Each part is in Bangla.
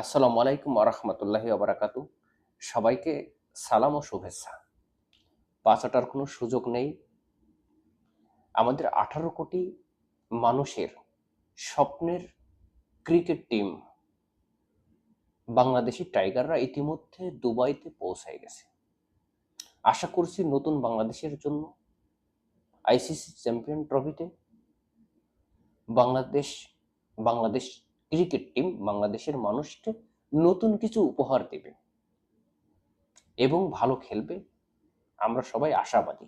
আসসালামু আলাইকুম আরহামতুল্লাহি আবরাকাতু সবাইকে সালাম ও শুভেচ্ছা। বাঁচাটার কোনো সুযোগ নেই। আমাদের আঠারো কোটি মানুষের স্বপ্নের ক্রিকেট টিম বাংলাদেশি টাইগাররা ইতিমধ্যে দুবাইতে পৌঁছায় গেছে। আশা করছি নতুন বাংলাদেশের জন্য আইসিসি চ্যাম্পিয়ন ট্রফিতে বাংলাদেশ বাংলাদেশ ক্রিকেট টিম বাংলাদেশের মানুষকে নতুন কিছু উপহার দেবে এবং ভালো খেলবে। আমরা সবাই আশাবাদী।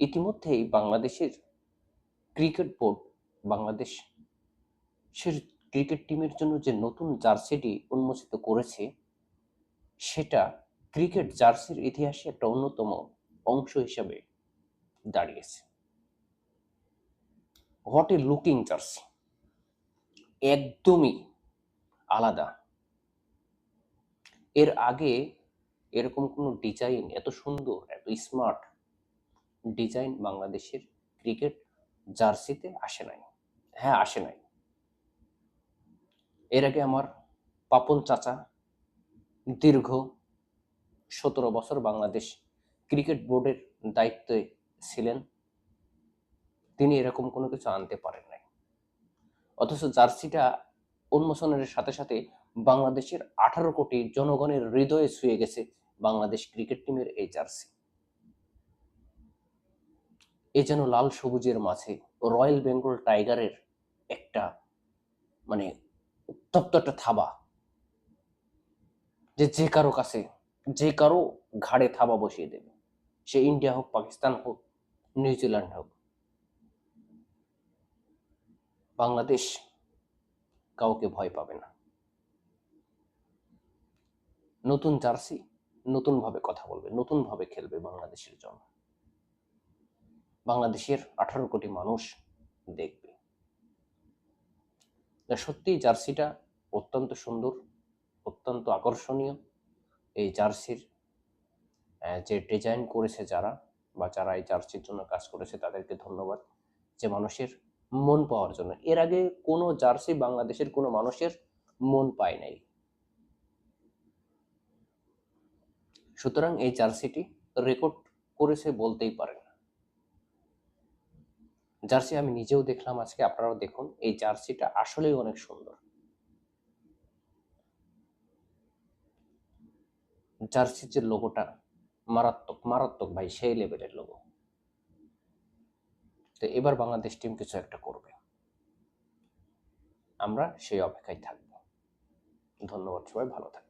ইতিমধ্যেই বাংলাদেশের ক্রিকেট বোর্ড বাংলাদেশ সে ক্রিকেট টিমের জন্য যে নতুন জার্সিটি উন্মোচিত করেছে, সেটা ক্রিকেট জার্সির ইতিহাসে একটা অন্যতম অংশ হিসাবে দাঁড়িয়েছে। হোয়াট এ লুকিং জার্সি একদমই আলাদা। এর আগে এরকম কোনো ডিজাইন এত সুন্দর, এত স্মার্ট ডিজাইন বাংলাদেশের ক্রিকেট জার্সিতে আসে নাই। হ্যাঁ আসে নাই। এর আগে আমার পাপন চাচা দীর্ঘ সতেরো বছর বাংলাদেশ ক্রিকেট বোর্ডের দায়িত্বে ছিলেন। তিনি এরকম কোনো কিছু আনতে পারেন। অথচ জার্সিটা উন্মোচনের সাথে সাথে বাংলাদেশের আঠারো কোটি জনগণের হৃদয়ে ছুঁয়ে গেছে বাংলাদেশ ক্রিকেট টিমের এই জার্সি। এ যেন লাল সবুজের মাঝে রয়্যাল বেঙ্গল টাইগারের একটা মানে উত্তপ্ত একটা থাবা। যে যে কারও কাছে, যে কারও ঘাড়ে থাবা বসিয়ে দেবে। সে ইন্ডিয়া হোক, পাকিস্তান হোক, নিউজিল্যান্ড হোক। বাংলাদেশ কাউকে ভয় পাবে না। নতুন জার্সি, নতুনভাবে কথা বলবে, নতুনভাবে খেলবে বাংলাদেশের জন্য। বাংলাদেশের আঠারো কোটি মানুষ দেখবে। সত্যি জার্সিটা অত্যন্ত সুন্দর, অত্যন্ত আকর্ষণীয়। এই জার্সির যে ডিজাইন করেছে যারা বা যারা এই জার্সির জন্য কাজ করেছে তাদেরকে ধন্যবাদ। যে মানুষের মন পাওয়ার জন্য। এর আগে কোনো জার্সি বাংলাদেশের কোনো মানুষের মন পায় নাই। সুতরাং এই জার্সিটি রেকর্ড করেছে বলতেই পারেন। জার্সি আমি নিজেও দেখলাম আজকে, আপনারাও দেখুন, এই জার্সিটা আসলেই অনেক সুন্দর। জার্সির যে লোগোটা মারাত্মক মারাত্মক ভাই, সেই লেভেলের লোগো তো এবার বাংলাদেশ টিম কিছু একটা করবে। আমরা সেই অপেক্ষায় থাকব। ধন্যবাদ সবাই, ভালো থাকবে